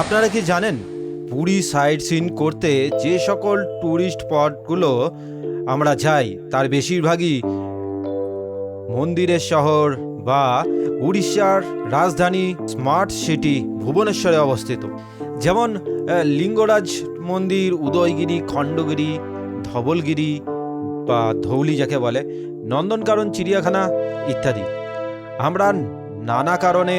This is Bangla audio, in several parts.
আপনারা কি জানেন, পুরী সাইট সিন করতে যে সকল ট্যুরিস্ট স্পটগুলো আমরা যাই, তার বেশিরভাগই মন্দিরের শহর বা উড়িষ্যার রাজধানী স্মার্ট সিটি ভুবনেশ্বরে অবস্থিত। যেমন লিঙ্গরাজ মন্দির, উদয়গিরি, খণ্ডগিরি, ধবলগিরি বা ধৌলি যাকে বলে, নন্দনকানন, চিড়িয়াখানা ইত্যাদি। আমরা নানা কারণে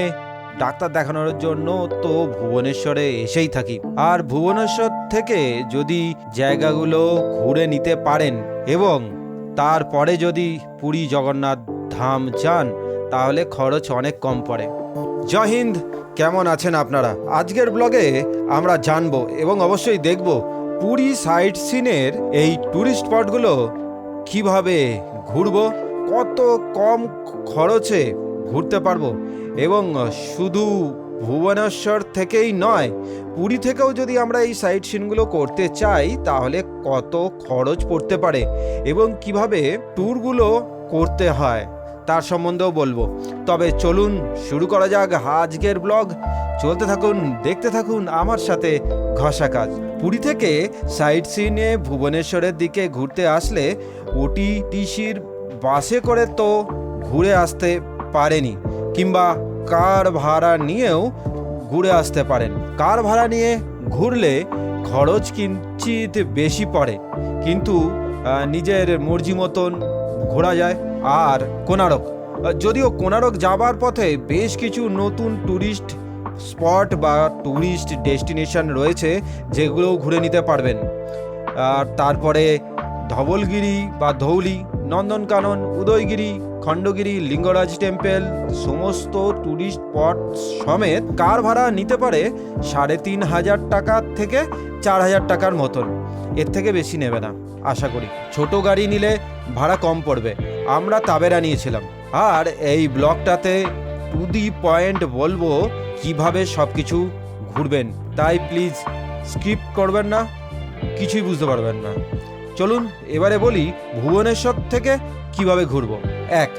ডাক্তার দেখানোর জন্য তো ভুবনেশ্বরে এসেই থাকি। আর ভুবনেশ্বর থেকে যদি জায়গাগুলো ঘুরে নিতে পারেন এবং তারপরে যদি পুরী জগন্নাথ ধাম যান, তাহলে খরচ অনেক কম পড়ে। জয় হিন্দ, কেমন আছেন আপনারা? আজকের ব্লগে আমরা জানব এবং অবশ্যই দেখব পুরী সাইট সিনের এই ট্যুরিস্ট স্পটগুলো কীভাবে ঘুরবো, কত কম খরচে ঘুরতে পারব। এবং শুধু ভুবনেশ্বর থেকেই নয়, পুরী থেকেও যদি আমরা এই সাইট সিনগুলো করতে চাই, তাহলে কত খরচ পড়তে পারে এবং কীভাবে ট্যুরগুলো করতে হয়, তার সম্বন্ধেও বলব। তবে চলুন শুরু করা যাক আজকের ব্লগ চলতে থাকুন, দেখতে থাকুন আমার সাথে ঘষা কাজ। পুরী থেকে সাইট সিনে ভুবনেশ্বরের দিকে ঘুরতে আসলে ওটিটিসির বাসে করে তো ঘুরে আসতে পারেনি। কিংবা কার ভাড়া নিয়েও ঘুরে আসতে পারেন। কার ভাড়া নিয়ে ঘুরলে খরচ কিঞ্চিত বেশি পড়ে, কিন্তু নিজের মর্জি মতন ঘোরা যায়। আর কোনারক যদিও কোনারক যাবার পথে বেশ কিছু নতুন ট্যুরিস্ট স্পট বা ট্যুরিস্ট ডেস্টিনেশন রয়েছে যেগুলো ঘুরে নিতে পারবেন। আর তারপরে ধবলগিরি বা ধৌলি, নন্দনকানন, উদয়গিরি খণ্ডগিরি, লিঙ্গরাজ টেম্পল, সমস্ত ট্যুরিস্ট স্পট সমেত কার ভাড়া নিতে পারে সাড়ে তিন হাজার টাকা থেকে চার হাজার টাকার মতন। এর থেকে বেশি নেবে না, আশা করি। ছোট গাড়ি নিলে ভাড়া কম পড়বে। আমরা তাবেরা নিয়েছিলাম। আর এই ব্লগটাতে টু দি পয়েন্ট বলব কীভাবে সব কিছু ঘুরবেন। তাই প্লিজ স্কিপ করবেন না, কিছুই বুঝতে পারবেন না। চলুন, এবারে বলি ভুবনেশ্বর থেকে কীভাবে ঘুরবো। এক,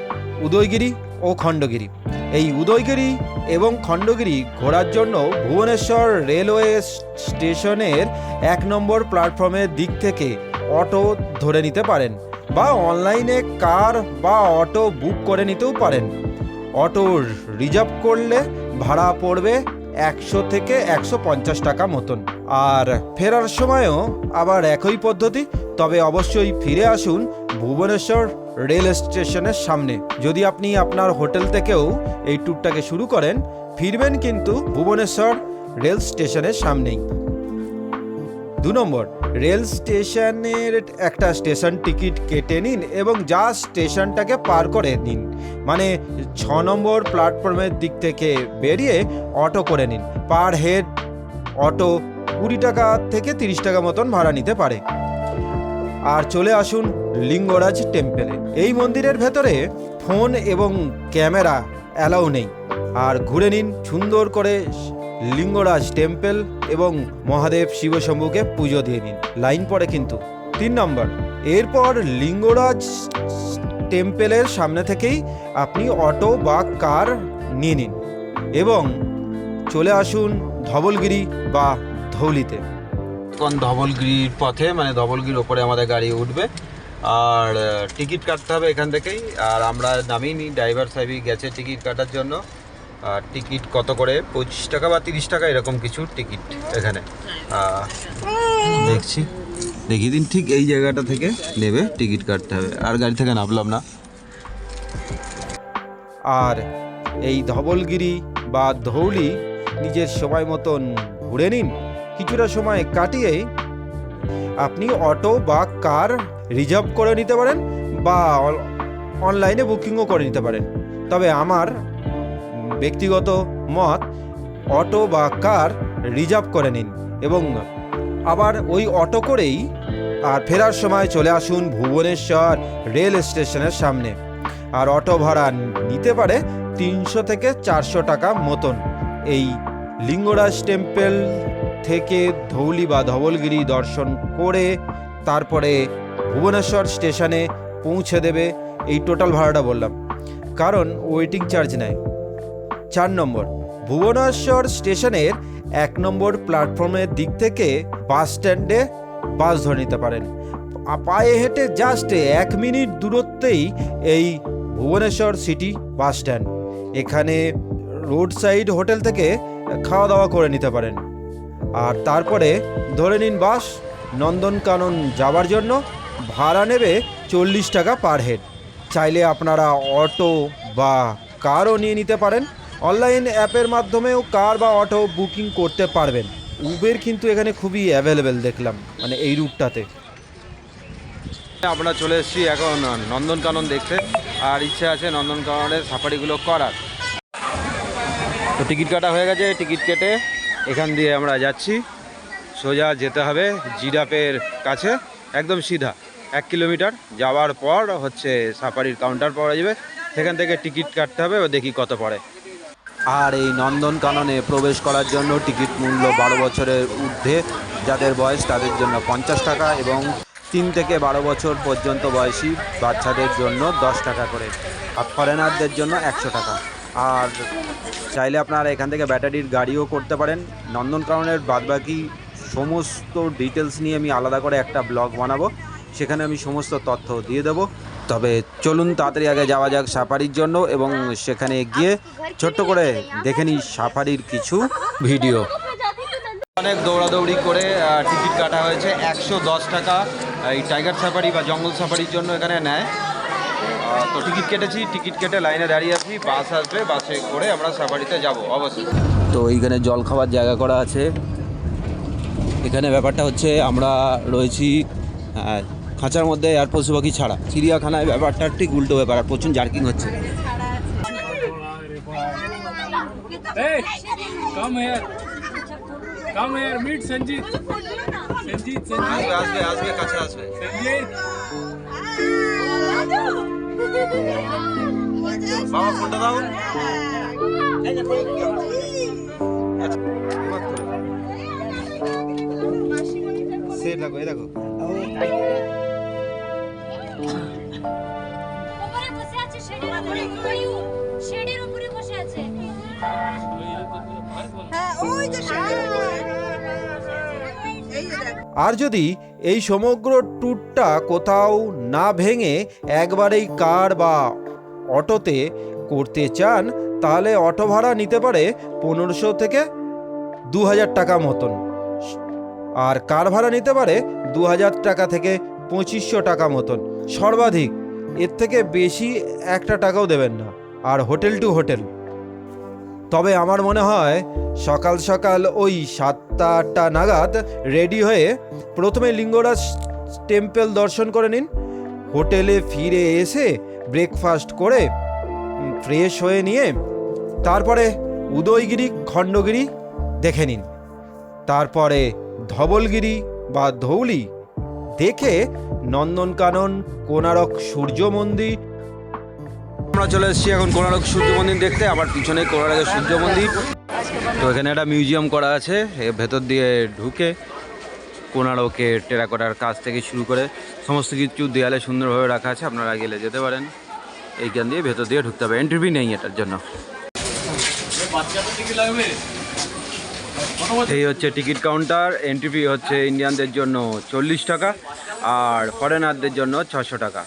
উদয়গিরি ও খণ্ডগিরি। এই উদয়গিরি এবং খণ্ডগিরি ঘোরার জন্য ভুবনেশ্বর রেলওয়ে স্টেশনের এক নম্বর প্ল্যাটফর্মের দিক থেকে অটো ধরে নিতে পারেন বা অনলাইনে কার বা অটো বুক করে নিতেও পারেন। অটো রিজার্ভ করলে ভাড়া পড়বে একশো থেকে একশো পঞ্চাশ টাকা মতন। আর ফেরার সময়ও আবার একই পদ্ধতি, তবে অবশ্যই ফিরে আসুন ভুবনেশ্বর রেল স্টেশনের সামনে। যদি আপনি আপনার হোটেল থেকেও এই ট্যুরটাকে শুরু করেন, ফিরবেন কিন্তু ভুবনেশ্বর রেল স্টেশনের সামনেই। দু নম্বর, রেল স্টেশনের একটা স্টেশন টিকিট কেটে নিন এবং যা স্টেশনটাকে পার করে নিন। মানে ছ নম্বর প্ল্যাটফর্মের দিক থেকে বেরিয়ে অটো করে নিন। পার হেড অটো কুড়ি টাকা থেকে তিরিশ টাকা মতন ভাড়া নিতে পারে। আর চলে আসুন লিঙ্গরাজ টেম্পেলে। এই মন্দিরের ভেতরে ফোন এবং ক্যামেরা অ্যালাউ নেই। আর ঘুরে নিন সুন্দর করে লিঙ্গরাজ টেম্পেল এবং মহাদেব শিবশম্ভুকে পুজো দিয়ে নিন। লাইন পড়ে কিন্তু। তিন নম্বর, এরপর লিঙ্গরাজ টেম্পেলের সামনে থেকেই আপনি অটো বা কার নিয়ে নিন। এবং চলে আসুন ধবলগিরি বা ধৌলিতে। এখন ধবলগিরির পথে মানে ধবলগিরির ওপরে আমাদের গাড়ি উঠবে। আর টিকিট কাটতে হবে এখান থেকেই। আর আমরা নামিনি ড্রাইভার সাহেবই গেছে টিকিট কাটার জন্য। আর টিকিট কত করে? পঁচিশ টাকা বা তিরিশ টাকা এরকম কিছু টিকিট এখানে। দেখছি। দেখিয়ে দিন ঠিক এই জায়গাটা থেকে নেবে টিকিট কাটতে হবে। আর গাড়ি থেকে নামলাম না। আর এই ধবলগিরি বা ধৌলি নিজের সময় মতন ঘুরে নিন। কিছুটা সময় কাটিয়ে আপনি অটো বা কার রিজার্ভ করে নিতে পারেন বা অনলাইনে বুকিংও করে নিতে পারেন। তবে আমার ব্যক্তিগত মত অটো বা কার রিজার্ভ করে নিন এবং আবার ওই অটো করেই আর ফেরার সময় চলে আসুন ভুবনেশ্বর রেল স্টেশনের সামনে। আর অটো ভাড়া নিতে পারে তিনশো থেকে চারশো টাকা মতন। এই লিঙ্গরাজ টেম্পল থেকে ধৌলি বা ধবলগিরি দর্শন করে তারপরে ভুবনেশ্বর স্টেশনে পৌঁছে দেবে, এই টোটাল ভাড়াটা বললাম। কারণ ওয়েটিং চার্জ নেয় চার নম্বর, ভুবনেশ্বর স্টেশনের এক নম্বর প্ল্যাটফর্মের দিক থেকে বাস স্ট্যান্ডে বাস ধরে নিতে পারেন। পায়ে হেঁটে জাস্ট এক মিনিট দূরত্বেই এই ভুবনেশ্বর সিটি বাস স্ট্যান্ড এখানে রোড সাইড হোটেল থেকে খাওয়া দাওয়া করে নিতে পারেন। আর তারপরে ধরে নিন বাস, নন্দনকানন যাওয়ার জন্য ভাড়া নেবে চল্লিশ টাকা পার হেড। চাইলে আপনারা অটো বা কারও নিয়ে নিতে পারেন। অনলাইন অ্যাপের মাধ্যমেও কার বা অটো বুকিং করতে পারবেন। উবের কিন্তু এখানে খুবই অ্যাভেলেবেল দেখলাম মানে এই রুটটাতে। আমরা চলে এসেছি এখন নন্দনকানন দেখতে, আর ইচ্ছে আছে নন্দনকাননের সাফারিগুলো করার। তো টিকিট কাটা হয়ে গেছে, টিকিট কেটে এখান দিয়ে আমরা যাচ্ছি। সোজা যেতে হবে জিরাপের কাছে, একদম সিধা। এক কিলোমিটার যাওয়ার পর হচ্ছে সাফারির কাউন্টার পাওয়া যাবে। সেখান থেকে টিকিট কাটতে হবে, ও দেখি কত পড়ে। আর এই নন্দনকাননে প্রবেশ করার জন্য টিকিট মূল্য বারো বছরের ঊর্ধ্বে। যাদের বয়স তাদের জন্য পঞ্চাশ টাকা এবং তিন থেকে বারো বছর পর্যন্ত বয়সী বাচ্চাদের জন্য দশ টাকা করে। আর ফরেনারদের জন্য একশো টাকা। আর চাইলে আপনারা এখান থেকে ব্যাটারির গাড়িও করতে পারেন। নন্দনকাননের বাদবাকি সমস্ত ডিটেলস নিয়ে আমি আলাদা করে একটা ব্লগ বানাবো। সেখানে আমি সমস্ত তথ্য দিয়ে দেবো। তবে চলুন তাড়াতাড়ি আগে যাওয়া যাক সাফারির জন্য এবং সেখানে গিয়ে ছোট্ট করে দেখে নিই সাফারির কিছু ভিডিও অনেক দৌড়াদৌড়ি করে টিকিট কাটা হয়েছে। একশো দশ টাকা এই টাইগার সাফারি বা জঙ্গল সাফারির জন্য এখানে নেয়। তো টিকিট কেটেছি টিকিট কেটে লাইনে দাঁড়িয়ে আছি বাস আসবে বাসে করে আমরা সাফারিতে যাব অবশ্যই। তো এইখানে জল খাওয়ার জায়গা করা আছে। এখানে ব্যাপারটা হচ্ছে আমরা রয়েছি খাঁচার মধ্যে আর পশু পাখি ছাড়া। চিড়িয়াখানায় ব্যাপারটা ঠিক উল্টো ব্যাপার আর প্রচুর জার্কিং হচ্ছে. আসবে আসবে কাছে আসবে। বাবা ফোনটা দাও। সে দেখো এই দেখো। উপরে বসে আছে শেডের উপরে। ময়ূর শেডের উপরে বসে আছে। হ্যাঁ ওই যে দেখ। আর যদি এই সমগ্র ট্যুরটা কোথাও না ভেঙে একবারেই কার বা অটোতে করতে চান, তাহলে অটো ভাড়া নিতে পারে পনেরোশো থেকে দু হাজার টাকা মতন। আর কার ভাড়া নিতে পারে দু হাজার টাকা থেকে পঁচিশশো টাকা মতন। সর্বাধিক, এর থেকে বেশি একটা টাকাও দেবেন না। আর হোটেল টু হোটেল। তবে আমার মনে হয়, সকাল সকাল ওই সাতটা আটটা নাগাদ রেডি হয়ে প্রথমে লিঙ্গরাজ টেম্পল দর্শন করে নিন। হোটেলে ফিরে এসে ব্রেকফাস্ট করে ফ্রেশ হয়ে নিয়ে তারপরে উদয়গিরি, খণ্ডগিরি দেখে নিন। তারপরে ধবলগিরি বা ধৌলি দেখে নন্দনকানন কোনারক সূর্য মন্দির। আমরা চলে এসেছি এখন কোনারক সূর্য মন্দির দেখতে, আবার পিছনে কোনারকের সূর্য মন্দির। তো এখানে একটা মিউজিয়াম করা আছে ভেতর দিয়ে ঢুকে কোনারকের টেরাকোটার কাজ থেকে শুরু করে সমস্ত কিছু দেয়ালে সুন্দরভাবে রাখা আছে, আপনারা গেলে যেতে পারেন। এইখান দিয়ে ভেতর দিয়ে ঢুকতে হবে। এন্ট্রি নেই এটার জন্য। এই হচ্ছে টিকিট কাউন্টার। এন্ট্রি ফি হচ্ছে ইন্ডিয়ানদের জন্য চল্লিশ টাকা আর ফরেনারদের জন্য ছশো টাকা।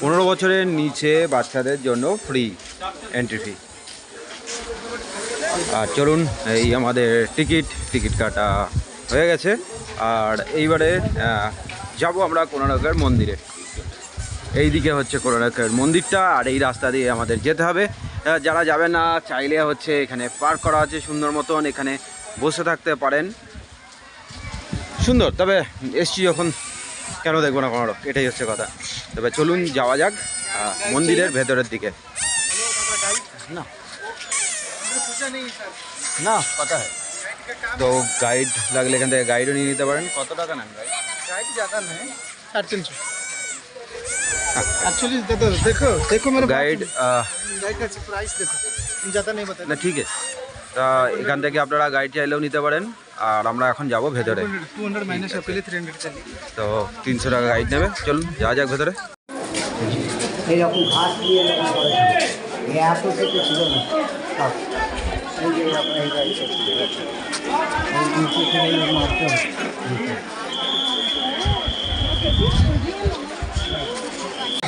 পনেরো বছরের নিচে বাচ্চাদের জন্য ফ্রি এন্ট্রি ফি আর চলুন, এই আমাদের টিকিট টিকিট কাটা হয়ে গেছে। আর এইবারে যাব আমরা কোনারকের মন্দিরে। এই দিকে হচ্ছে কোরণাক্ষের মন্দিরটা আর এই রাস্তা দিয়ে আমাদের যেতে হবে। যারা যাবে না চাইলে হচ্ছে এখানে পার্ক করা আছে সুন্দর মতন এখানে বসে থাকতে পারেন। সুন্দর তবে এসছি যখন কেন দেখব না কোনো এটাই হচ্ছে কথা। তবে চলুন যাওয়া যাক মন্দিরের ভেতরের দিকে। না। কথা তো গাইড লাগলে এখান থেকে গাইডও নিয়ে নিতে পারেন। কত টাকা নেন গাইড গাইড যাতা নেই। সাড়ে তিনশো। एक्चुअली देखो देखो देखो मेरे গাইড गाइड का प्राइस देखो ज़्यादा नहीं बता না ঠিক আছে তা এখান থেকে আপনারা গাইড চাইলেও নিতে পারেন আর আমরা এখন যাব ভেতরে टू हंड्रेड माइनस है पहले थ्री हंड्रेड चलिए তো তিনশো টাকা গাইড নেবে চলুন যাওয়া যাক ভেতরে এইরকম ঘাস দিয়ে এরকম করে এই এত থেকে ছিল না সব। এই যে এরকম এই গাড়িটা ছিল। नीचे से वही लोग मारते हैं नीचे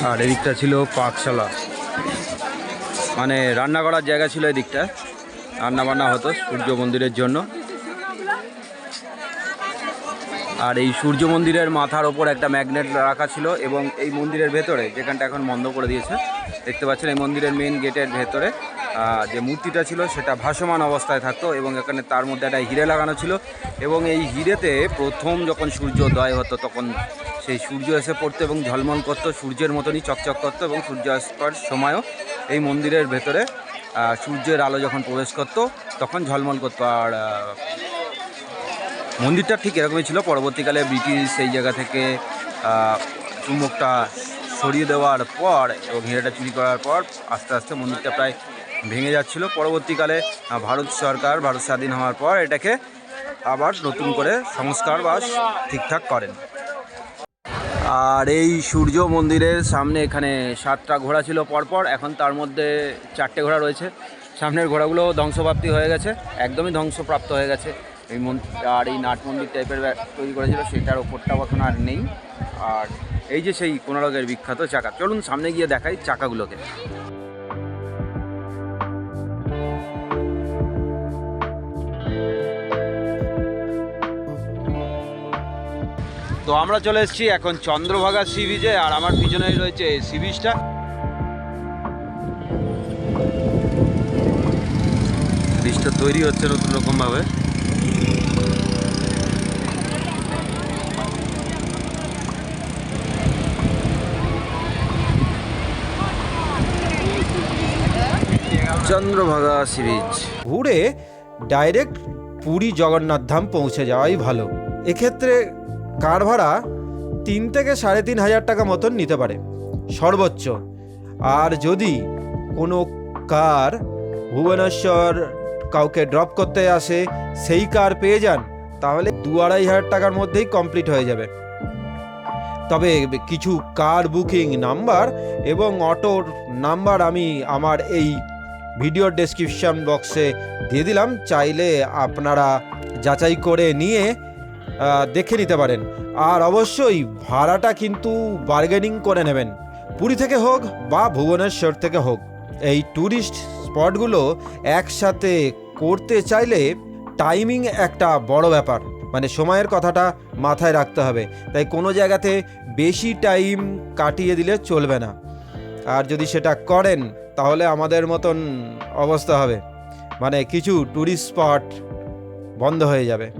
আর এদিকটা ছিল পাকশালা। মানে রান্না করার জায়গা ছিল এদিকটা। রান্না বান্না হতো সূর্য মন্দিরের জন্য। আর এই সূর্য মন্দিরের মাথার ওপর একটা ম্যাগনেট রাখা ছিল এবং এই মন্দিরের ভেতরে, যেখানটা এখন বন্ধ করে দিয়েছে, দেখতে পাচ্ছেন এই মন্দিরের মেন গেটের ভেতরে যে মূর্তিটা ছিল সেটা ভাসমান অবস্থায় থাকতো এবং এখানে তার মধ্যে একটা হিরে লাগানো ছিল। এবং এই হিরেতে প্রথম যখন সূর্যোদয় হতো, তখন সেই সূর্য এসে পড়তো এবং ঝলমল করতো, সূর্যের মতনই চকচক করতো এবং সূর্যাস্তর সময়ও এই মন্দিরের ভেতরে সূর্যের আলো যখন প্রবেশ করতো, তখন ঝলমল করতো। আর মন্দিরটা ঠিক এরকমই ছিল। পরবর্তীকালে ব্রিটিশ সেই জায়গা থেকে চুম্বকটা সরিয়ে দেওয়ার পর এবং হিরেটা চুরি করার পর আস্তে আস্তে মন্দিরটা প্রায় ভেঙে যাচ্ছিল। পরবর্তীকালে ভারত সরকার, ভারত স্বাধীন হওয়ার পর এটাকে আবার নতুন করে সংস্কার বা ঠিকঠাক করেন। আর এই সূর্য মন্দিরের সামনে এখানে সাতটা ঘোড়া ছিল পরপর। এখন তার মধ্যে চারটে ঘোড়া রয়েছে। সামনের ঘোড়াগুলো ধ্বংসপ্রাপ্তি হয়ে গেছে। একদমই ধ্বংসপ্রাপ্ত হয়ে গেছে। এই মন- আর এই নাট মন্দির টাইপের তৈরি করেছিল, সেটার ওপরটাও এখন আর নেই। আর এই যে সেই কোনারকের বিখ্যাত চাকা, চলুন সামনে গিয়ে দেখাই চাকাগুলোকে। তো আমরা চলে এসেছি এখন চন্দ্রভাগা সি বিচে আর আমার পিছনেই রয়েছে সি বিচটা বীজটা তৈরি হচ্ছে নতুন রকম ভাবে চন্দ্রভাগা সি বিচ ঘুরে ডাইরেক্ট পুরী জগন্নাথ ধাম পৌঁছে যাওয়াই ভালো। এক্ষেত্রে কার ভাড়া? তিন থেকে সাড়ে তিন হাজার টাকা মতন নিতে পারে। সর্বোচ্চ। আর যদি কোনো কার ভুবনেশ্বর কাউকে ড্রপ করতে আসে, সেই কার পেয়ে যান, তাহলে দু আড়াই হাজার টাকার মধ্যেই কমপ্লিট হয়ে যাবে। তবে কিছু কার বুকিং নাম্বার এবং অটোর নাম্বার আমি আমার এই ভিডিওর ডেসক্রিপশন বক্সে দিয়ে দিলাম। চাইলে আপনারা যাচাই করে নিয়ে দেখে নিতে পারেন। আর অবশ্যই ভাড়াটা কিন্তু বার্গেনিং করে নেবেন। পুরী থেকে হোক বা ভুবনেশ্বর থেকে হোক, এই ট্যুরিস্ট স্পটগুলো একসাথে করতে চাইলে টাইমিং একটা বড় ব্যাপার। মানে সময়ের কথাটা মাথায় রাখতে হবে। তাই কোনো জায়গাতে বেশি টাইম কাটিয়ে দিলে চলবে না। আর যদি সেটা করেন, তাহলে আমাদের মতন অবস্থা হবে। মানে কিছু ট্যুরিস্ট স্পট বন্ধ হয়ে যাবে।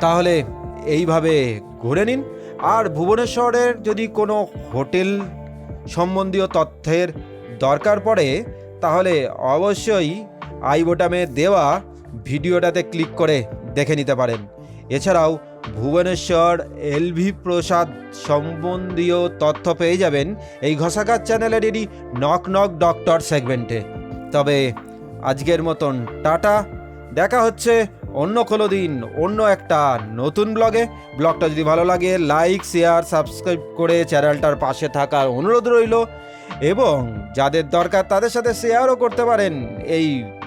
তাহলে এইভাবে ঘুরে নিন। আর ভুবনেশ্বরের যদি কোনো হোটেল সম্বন্ধীয় তথ্যের দরকার পড়ে, তাহলে অবশ্যই আই বোটামে দেওয়া ভিডিওটাতে ক্লিক করে দেখে নিতে পারেন। এছাড়াও ভুবনেশ্বর এলভি প্রসাদ সম্বন্ধীয় তথ্য পেয়ে যাবেন এই ঘষাকার চ্যানেলেরই নক নক ডক্টর সেগমেন্টে। তবে আজকের মতন টাটা। দেখা হচ্ছে অন্য কোনো দিন, অন্য একটা নতুন ব্লগে। ব্লগটা যদি ভালো লাগে, লাইক, শেয়ার, সাবস্ক্রাইব করে চ্যানেলটার পাশে থাকার অনুরোধ রইল। এবং যাদের দরকার তাদের সাথে শেয়ারও করতে পারেন এই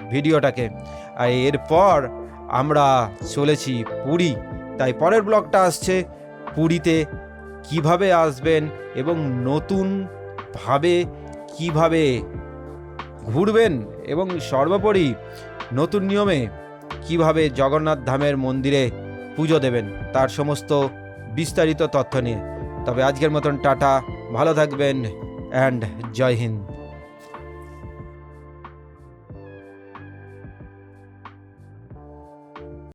ভিডিওটাকে। আর এরপর আমরা চলেছি পুরী। তাই পরের ব্লগটা আসছে পুরীতে কীভাবে আসবেন এবং নতুনভাবে কীভাবে ঘুরবেন এবং সর্বোপরি নতুন নিয়মে কীভাবে জগন্নাথ ধামের মন্দিরে পুজো দেবেন, তার সমস্ত বিস্তারিত তথ্য নিয়ে। তবে আজকের মতন টাটা, ভালো থাকবেন অ্যান্ড জয় হিন্দ।